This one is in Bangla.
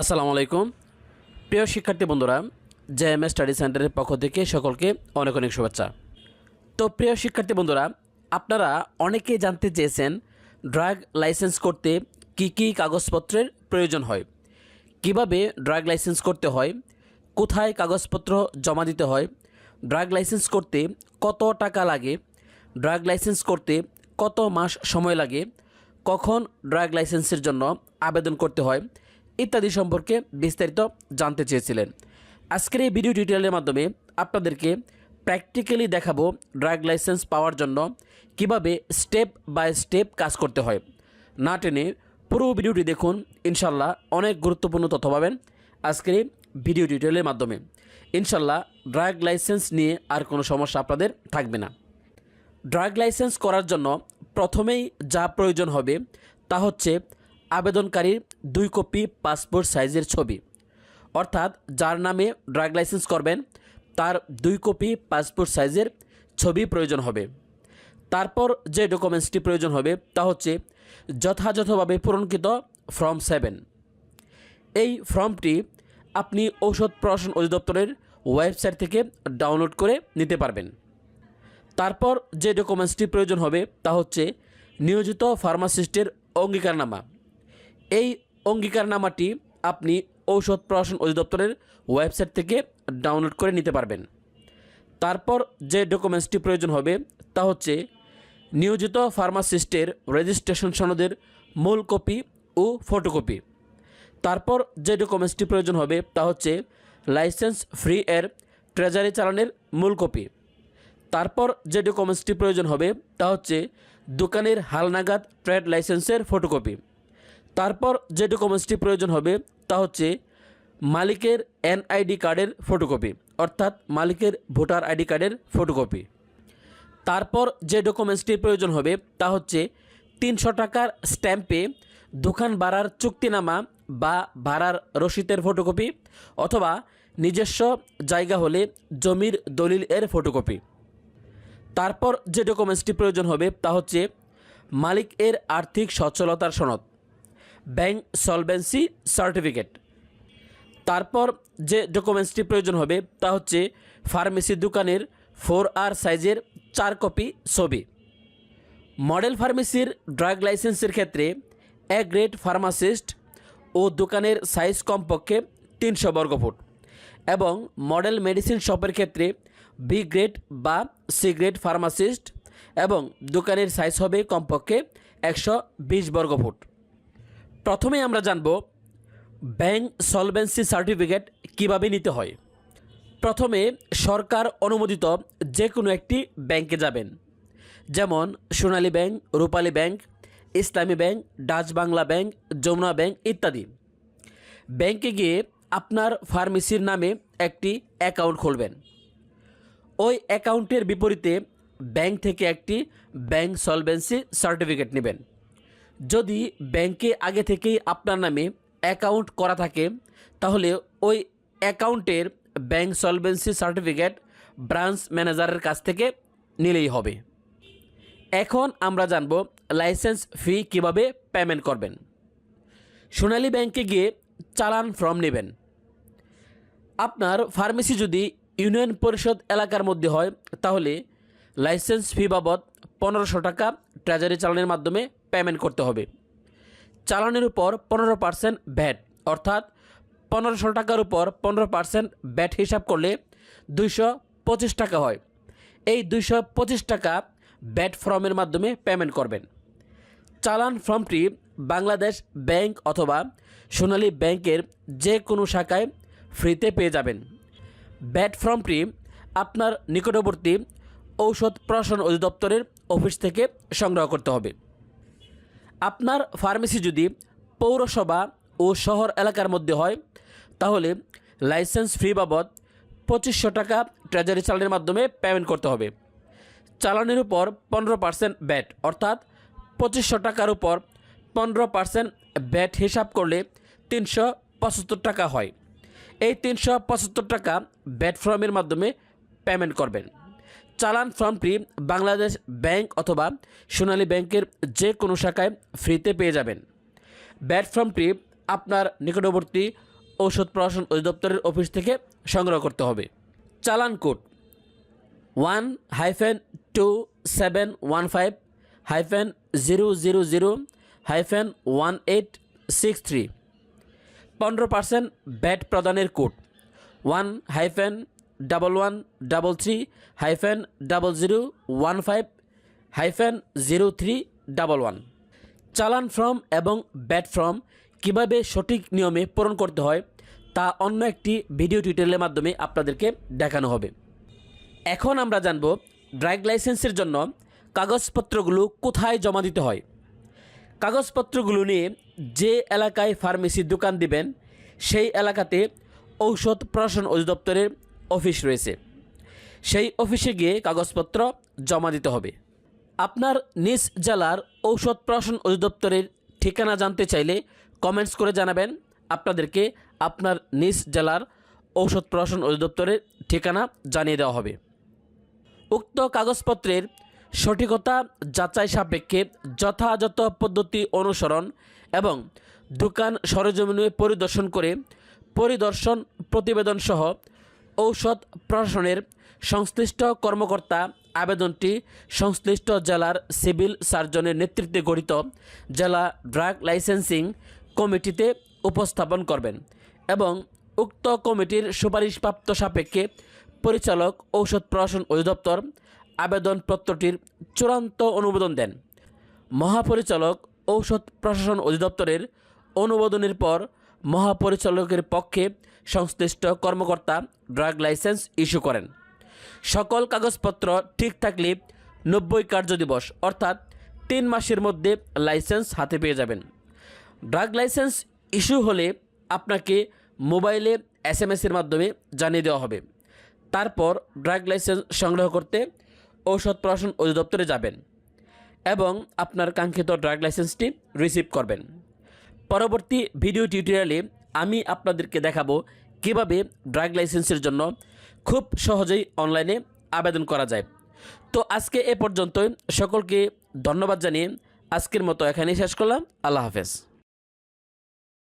আসসালামু আলাইকুম। প্রিয় শিক্ষার্থী বন্ধুরা জে এম এস স্টাডি সেন্টারের পক্ষ থেকে সকলকে অনেক অনেক শুভেচ্ছা। তো প্রিয় শিক্ষার্থী বন্ধুরা, আপনারা অনেকেই জানতে চেয়েছেন ড্রাগ লাইসেন্স করতে কি কি কাগজপত্রের প্রয়োজন হয়, কীভাবে ড্রাগ লাইসেন্স করতে হয়, কোথায় কাগজপত্র জমা দিতে হয়, ড্রাগ লাইসেন্স করতে কত টাকা লাগে, ড্রাগ লাইসেন্স করতে কত মাস সময় লাগে, কখন ড্রাগ লাইসেন্সের জন্য আবেদন করতে হয় ইত্যাদি সম্পর্কে বিস্তারিত জানতে চেয়েছিলেন। আজকের এই ভিডিও টিউটোরিয়ালের মাধ্যমে আপনাদেরকে প্র্যাকটিক্যালি দেখাবো ড্রাগ লাইসেন্স পাওয়ার জন্য কীভাবে স্টেপ বাই স্টেপ কাজ করতে হয়। না টেনে পুরো ভিডিওটি দেখুন, ইনশাল্লাহ অনেক গুরুত্বপূর্ণ তথ্য পাবেন আজকের ভিডিও টিউটোরিয়ালের মাধ্যমে। ইনশাল্লাহ ড্রাগ লাইসেন্স নিয়ে আর কোনো সমস্যা আপনাদের থাকবে না। ড্রাগ লাইসেন্স করার জন্য প্রথমেই যা প্রয়োজন হবে তা হচ্ছে আবেদনকারীর দুই কপি পাসপোর্ট সাইজের ছবি। অর্থাৎ যার নামে ড্রাগ লাইসেন্স করবেন, তার দুই কপি পাসপোর্ট সাইজের ছবি প্রয়োজন হবে। তারপর যে ডকুমেন্টসটি প্রয়োজন হবে, তা হচ্ছে যথাযথভাবে পূরণকৃত ফর্ম সেভেন। এই ফর্মটি আপনি ঔষধ প্রশাসন অধিদপ্তরের ওয়েবসাইট থেকে ডাউনলোড করে নিতে পারবেন। তারপর যে ডকুমেন্টসটি প্রয়োজন হবে, তা হচ্ছে নিয়োজিত ফার্মাসিস্টের অঙ্গীকারনামা। এই অঙ্গীকারনামাটি আপনি ঔষধ প্রশাসন অধিদপ্তরের ওয়েবসাইট থেকে ডাউনলোড করে নিতে পারবেন। তারপর যে ডকুমেন্টসটি প্রয়োজন হবে তা হচ্ছে নিয়োজিত ফার্মাসিস্টের রেজিস্ট্রেশন সনদের মূল কপি ও ফটোকপি। তারপর যে ডকুমেন্টসটি প্রয়োজন হবে তা হচ্ছে লাইসেন্স ফ্রি এর ট্রেজারি চালানের মূল কপি। তারপর যে ডকুমেন্টসটি প্রয়োজন হবে তা হচ্ছে দোকানের হালনাগাদ ট্রেড লাইসেন্সের ফটোকপি। তারপর যে ডকুমেন্টসটি প্রয়োজন হবে, তা হচ্ছে মালিকের এনআইডি কার্ডের ফটোকপি, অর্থাৎ মালিকের ভোটার আইডি কার্ডের ফটোকপি। তারপর যে ডকুমেন্টসটির প্রয়োজন হবে, তা হচ্ছে তিনশো টাকার স্ট্যাম্পে দোকান ভাড়ার চুক্তিনামা বা ভাড়ার রসিদের ফটোকপি অথবা নিজস্ব জায়গা হলে জমির দলিল এর ফটোকপি। তারপর যে ডকুমেন্টসটি প্রয়োজন হবে, তা হচ্ছে মালিক এর আর্থিক সচ্ছলতার সনদ। Bank solvency certificate. তারপর যে ডকুমেন্টসটি প্রয়োজন হবে, তা হচ্ছে ফার্মেসি দোকানের ফোর আর সাইজের চার কপি ছবি। মডেল ফার্মেসির ড্রাগ লাইসেন্সের ক্ষেত্রে এ গ্রেড ফার্মাসিস্ট ও দোকানের সাইজ কমপক্ষে তিনশো বর্গফুট এবং মডেল মেডিসিন শপের ক্ষেত্রে বি গ্রেড বা সি গ্রেড ফার্মাসিস্ট এবং দোকানের সাইজ হবে কমপক্ষে একশো বিশ বর্গফুট। প্রথমে আমরা জানব ব্যাংক সলভেন্সি সার্টিফিকেট কীভাবে নিতে হয়। প্রথমে সরকার অনুমোদিত যে কোনো একটি ব্যাংকে যাবেন। যেমন Sonali bank, Rupali bank, Islami bank, Dutch Bangla bank, Jamuna bank ইত্যাদি। ব্যাংকে গিয়ে আপনার ফার্মেসির নামে একটি অ্যাকাউন্ট খুলবেন। ওই অ্যাকাউন্টের বিপরীতে ব্যাংক থেকে একটি ব্যাংক সলভেন্সি সার্টিফিকেট নেবেন। যদি ব্যাংকে আগে থেকেই আপনার নামে অ্যাকাউন্ট করা থাকে, তাহলে ওই অ্যাকাউন্টের ব্যাংক সলভেন্সি সার্টিফিকেট ব্রাঞ্চ ম্যানেজারের কাছ থেকে নিলেই হবে। এখন আমরা জানব লাইসেন্স ফি কীভাবে পেমেন্ট করবেন। সোনালী ব্যাংকে গিয়ে চালান ফর্ম নেবেন। আপনার ফার্মেসি যদি ইউনিয়ন পরিষদ এলাকার মধ্যে হয়, তাহলে লাইসেন্স ফি বাবদ পনেরোশো টাকা ট্রেজারি চালানের মাধ্যমে পেমেন্ট করতে হবে। চালানের উপর পনেরো পার্সেন্ট ভ্যাট অর্থাৎ পনেরোশো টাকার উপর পনেরো পার্সেন্ট ব্যাট হিসাব করলে দুইশো পঁচিশ টাকা হয়। এই দুইশো পঁচিশ টাকা ব্যাট ফর্মের মাধ্যমে পেমেন্ট করবেন। চালান ফর্মটি বাংলাদেশ ব্যাংক অথবা সোনালী ব্যাংকের যে কোনো শাখায় ফ্রিতে পেয়ে যাবেন। ব্যাট ফর্মটি আপনার নিকটবর্তী ঔষধ প্রশাসন অধিদপ্তরের অফিস থেকে সংগ্রহ করতে হবে। আপনার ফার্মেসি যদি পৌরসভা ও শহর এলাকার মধ্যে হয়, তাহলে লাইসেন্স ফি বাবদ পঁচিশশো টাকা ট্রেজারি চালানের মাধ্যমে পেমেন্ট করতে হবে। চালানের উপর পনেরো পার্সেন্ট ব্যাট অর্থাৎ পঁচিশশো টাকার উপর পনেরো পার্সেন্ট ব্যাট হিসাব করলে তিনশো পঁচাত্তর টাকা হয়। এই তিনশো পঁচাত্তর টাকা ব্যাট ফর্মের মাধ্যমে পেমেন্ট করবেন। চালান ফর্মটি বাংলাদেশ ব্যাংক অথবা সোনালী ব্যাংকের যে কোনো শাখায় ফ্রিতে পেয়ে যাবেন। ব্যাট ফর্মটি আপনার নিকটবর্তী ঔষধ প্রশাসন অধিদপ্তরের অফিস থেকে সংগ্রহ করতে হবে। Challan code one hyphen two seven one five hyphen zero zero zero hyphen one eight six three. পনেরো পার্সেন্ট ব্যাট প্রদানের code one hyphen double one double three hyphen double zero one five hyphen zero three double one challan form এবং ব্যাট ফর্ম কীভাবে সঠিক নিয়মে পূরণ করতে হয়, তা অন্য একটি ভিডিও টিউটোরিয়ালের মাধ্যমে আপনাদেরকে দেখানো হবে। এখন আমরা জানব ড্রাইভ লাইসেন্সের জন্য কাগজপত্রগুলো কোথায় জমা দিতে হয়। কাগজপত্রগুলো নিয়ে যে এলাকায় ফার্মেসির দোকান দিবেন, সেই এলাকাতে ঔষধ প্রশাসন অধিদপ্তরের অফিস রয়েছে। সেই অফিসে গিয়ে কাগজপত্র জমা দিতে হবে। আপনার নিজ জেলার ঔষধ প্রশাসন অধিদপ্তরের ঠিকানা জানতে চাইলে কমেন্টস করে জানাবেন। আপনাদেরকে আপনার নিজ জেলার ঔষধ প্রশাসন অধিদপ্তরের ঠিকানা জানিয়ে দেওয়া হবে। উক্ত কাগজপত্রের সঠিকতা যাচাই সাপেক্ষে যথাযথ পদ্ধতি অনুসরণ এবং দোকান সরজমিনে পরিদর্শন করে পরিদর্শন প্রতিবেদন সহ ঔষধ প্রশাসনের সংশ্লিষ্ট কর্মকর্তা আবেদনটি সংশ্লিষ্ট জেলার সিভিল সার্জনের নেতৃত্বে গঠিত জেলা ড্রাগ লাইসেন্সিং কমিটিতে উপস্থাপন করবেন এবং উক্ত কমিটির সুপারিশপ্রাপ্ত সাপেক্ষে পরিচালক ঔষধ প্রশাসন অধিদপ্তর আবেদনপত্রটির চূড়ান্ত অনুমোদন দেন। মহাপরিচালক ঔষধ প্রশাসন অধিদপ্তরের অনুমোদনের পর মহাপরিচালকের পক্ষে সংশ্লিষ্ট কর্মকর্তা ড্রাগ লাইসেন্স ইস্যু করেন। সকল কাগজপত্র ঠিক থাকলে নব্বই কার্যদিবস অর্থাৎ তিন মাসের মধ্যে লাইসেন্স হাতে পেয়ে যাবেন। ড্রাগ লাইসেন্স ইস্যু হলে আপনাকে মোবাইলে এস এম এসের মাধ্যমে জানিয়ে দেওয়া হবে। তারপর ড্রাগ লাইসেন্স সংগ্রহ করতে ঔষধ প্রশাসন অধিদপ্তরে যাবেন এবং আপনার কাঙ্ক্ষিত ড্রাগ লাইসেন্সটি রিসিভ করবেন। পরবর্তী ভিডিও টিউটোরিয়ালে আমি আপনাদেরকে দেখাবো কীভাবে ড্রাইভিং লাইসেন্সের জন্য খুব সহজেই অনলাইনে আবেদন করা যায়। তো আজকে এ পর্যন্ত সকলকে ধন্যবাদ জানিয়ে আজকের মতো এখানেই শেষ করলাম। আল্লাহ হাফেজ।